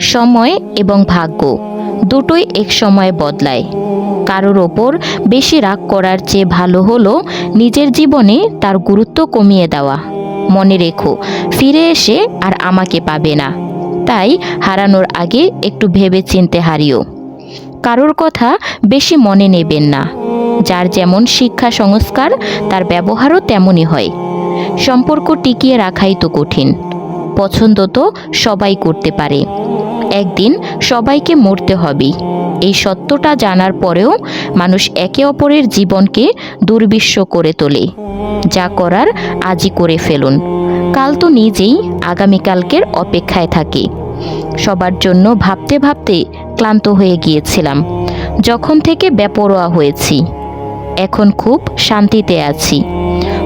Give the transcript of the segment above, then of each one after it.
সময় এবং ভাগ্য দুটোই এক সময়ে বদলায়। কারোর ওপর বেশি রাগ করার চেয়ে ভালো হলো নিজের জীবনে তার গুরুত্ব কমিয়ে দেওয়া। মনে রেখো, ফিরে এসে আর আমাকে পাবে না। তাই হারানোর আগে একটু ভেবে চিনতে হারিও। কারোর কথা বেশি মনে নেবেন না। যার যেমন শিক্ষা সংস্কার, তার ব্যবহারও তেমনই হয়। সম্পর্ক টিকিয়ে রাখাই তো কঠিন। পছন্দ তো সবাই করতে পারে। একদিন সবাইকে মরতে হবে। এই সত্যটা জানার পরেও মানুষ একে অপরের জীবনকে দুর্বিশ্ব করে তোলে। যা করার আজই করে ফেলুন। কাল তো নিজেই আগামীকালকের অপেক্ষায় থাকে। সবার জন্য ভাবতে ভাবতে ক্লান্ত হয়ে গিয়েছিলাম। যখন থেকে বেপরোয়া হয়েছি। এখন খুব শান্তিতে আছি।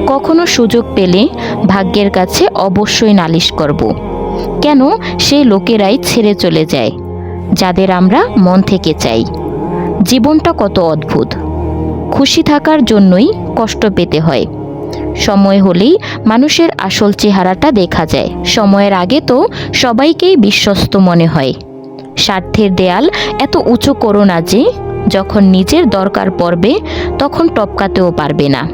কখনো সুযোগ পেলে ভাগ্যের কাছে অবশ্যই নালিশ করব। কেন সেই লোকেরাই ছেড়ে চলে যায়, যাদের আমরা মন থেকে চাই। জীবনটা কত অদ্ভুত। খুশি থাকার জন্যই কষ্ট পেতে হয়। সময় হলেই মানুষের আসল চেহারাটা দেখা যায়। সময়ের আগে তো সবাইকেই বিশ্বস্ত মনে হয়। স্বার্থের দেয়াল এত উঁচু করো না যে, যখন নিজের দরকার পড়বে, তখন টপকাতেও পারবে না।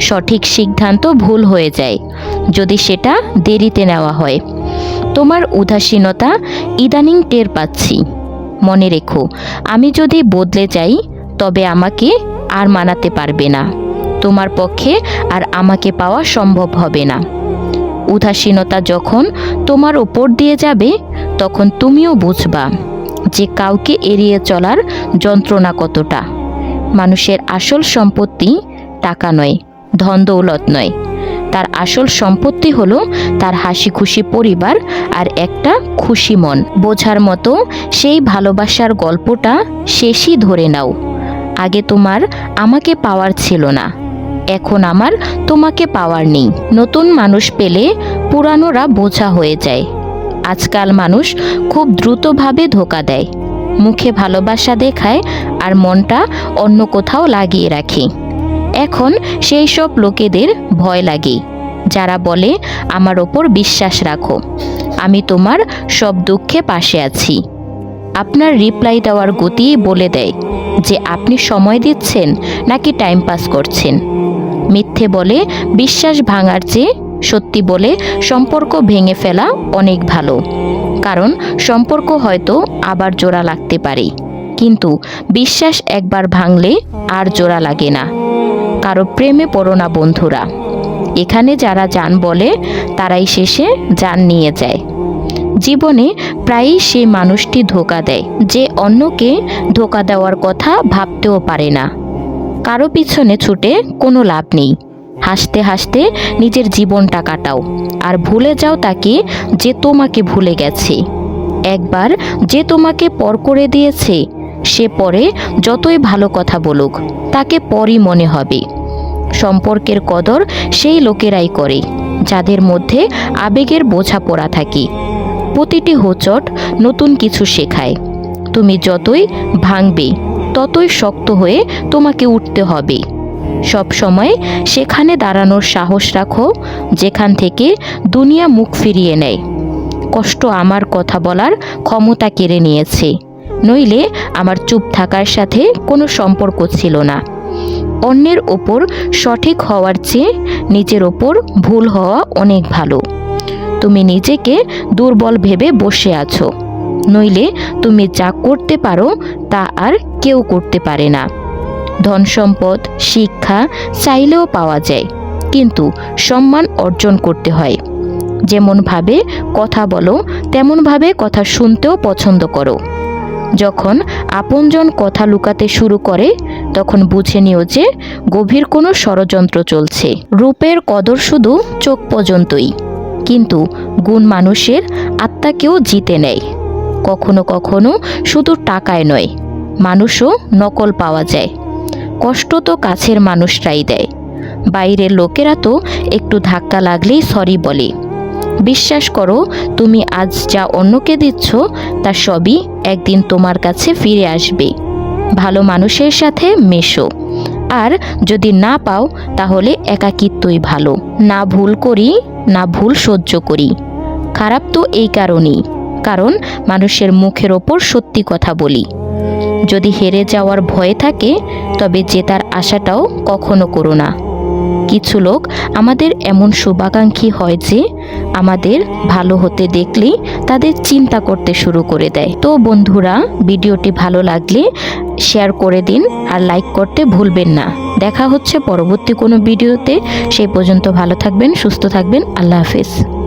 সঠিক সিদ্ধান্ত ভুল হয়ে যায়। যদি সেটা দেরিতে নেওয়া হয়। তোমার উদাসীনতা ইদানিং টের পাচ্ছি। মনে রেখো, আমি যদি বদলে যাই, তবে আমাকে আর মানাতে পারবে না। তোমার পক্ষে আর আমাকে পাওয়া সম্ভব হবে না। উদাসীনতা যখন তোমার ওপর দিয়ে যাবে, তখন তুমিও বুঝবা যে কাউকে এড়িয়ে চলার যন্ত্রণা কতটা। মানুষের আসল সম্পত্তি টাকা নয়, ধন দৌলত নয়। তার আসল সম্পত্তি হলো তার হাসি খুশি পরিবার আর একটা খুশি মন। বোঝার মতো সেই ভালোবাসার গল্পটা শেষই ধরে নাও। আগে তোমার আমাকে পাওয়ার ছিল না, এখন আমার তোমাকে পাওয়ার নেই। নতুন মানুষ পেলে পুরানোরা বোঝা হয়ে যায়। আজকাল মানুষ খুব দ্রুতভাবে ধোকা দেয়। মুখে ভালোবাসা দেখায় আর মনটা অন্য কোথাও লাগিয়ে রাখে। এখন সেই সব লোকেদের ভয় লাগে, যারা বলে, আমার ওপর বিশ্বাস রাখো, আমি তোমার সব দুঃখে পাশে আছি। আপনার রিপ্লাই দেওয়ার গতি বলে দেয় যে, আপনি সময় দিচ্ছেন নাকি টাইম পাস করছেন? মিথ্যে বলে, বিশ্বাস ভাঙার চেয়ে সত্যি বলে সম্পর্ক ভেঙে ফেলা অনেক ভালো, কারণ সম্পর্ক হয়তো আবার জোড়া লাগতে পারে। কিন্তু বিশ্বাস একবার ভাঙলে আর জোড়া লাগে না। কারও প্রেমে পড়ো না বন্ধুরা। এখানে যারা যান বলে, তারাই শেষে যান নিয়ে যায়। জীবনে প্রায়ই সে মানুষটি ধোকা দেয়, যে অন্যকে ধোকা দেওয়ার কথা ভাবতেও পারে না। কারও পিছনে ছুটে কোনো লাভ নেই। হাসতে হাসতে নিজের জীবনটা কাটাও, আর ভুলে যাও তাকে যে তোমাকে ভুলে গেছে। একবার যে তোমাকে পর করে দিয়েছে সে পরে যতই ভালো কথা বলুক, তাকে পরই মনে হবে। সম্পর্কের কদর সেই লোকেরাই করে, যাদের মধ্যে আবেগের বোঝাপড়া থাকে। প্রতিটি হোচট নতুন কিছু শেখায়। তুমি যতই ভাঙবে, ততই শক্ত হয়ে তোমাকে উঠতে হবে। সব সময় সেখানে দাঁড়ানোর সাহস রাখো, যেখান থেকে দুনিয়া মুখ ফিরিয়ে নেয়। কষ্ট আমার কথা বলার ক্ষমতা কেড়ে নিয়েছে। নইলে আমার চুপ থাকার সাথে কোনো সম্পর্ক ছিল না। অন্যের ওপর সঠিক হওয়ার চেয়ে নিজের ওপর ভুল হওয়া অনেক ভালো। তুমি নিজেকে দুর্বল ভেবে বসে আছো। নইলে তুমি যা করতে পারো তা আর কেউ করতে পারে না। ধন সম্পদ, শিক্ষা চাইলেও পাওয়া যায়, কিন্তু সম্মান অর্জন করতে হয়। যেমনভাবে কথা বলো তেমনভাবে কথা শুনতেও পছন্দ করো। যখন আপনজন কথা লুকাতে শুরু করে, তখন বুঝে নিও যে গভীর কোনো ষড়যন্ত্র চলছে। রূপের কদর শুধু চোখ পর্যন্তই। কিন্তু গুণ মানুষের আত্মাকেও জিতে নেয়। কখনো কখনো শুধু টাকায় নয়, মানুষও নকল পাওয়া যায়। কষ্ট তো কাছের মানুষরাই দেয়। বাইরের লোকেরা তো একটু ধাক্কা লাগলেই সরি বলে। বিশ্বাস করো, তুমি আজ যা অন্যকে দিচ্ছ, তা সবই একদিন তোমার কাছে ফিরে আসবে। ভালো মানুষের সাথে মেশো। আর যদি না পাও, তাহলে একাকিত্বই ভালো। না ভুল করি, না ভুল সহ্য করি। খারাপ তো এই কারণেই। কারণ মানুষের মুখের ওপর সত্যি কথা বলি। যদি হেরে যাওয়ার ভয় থাকে, তবে জেতার আশাটাও কখনো করো না। কিছু লোক আমাদের এমন শুভাকাঙ্ক্ষী হয় যে আমাদের ভালো হতে দেখলেই তাদের চিন্তা করতে শুরু করে দেয়। তো বন্ধুরা, ভিডিওটি ভালো লাগলে শেয়ার করে দিন আর লাইক করতে ভুলবেন না। দেখা হচ্ছে পরবর্তী কোনো ভিডিওতে। সেই পর্যন্ত ভালো থাকবেন, সুস্থ থাকবেন। আল্লাহ হাফেজ।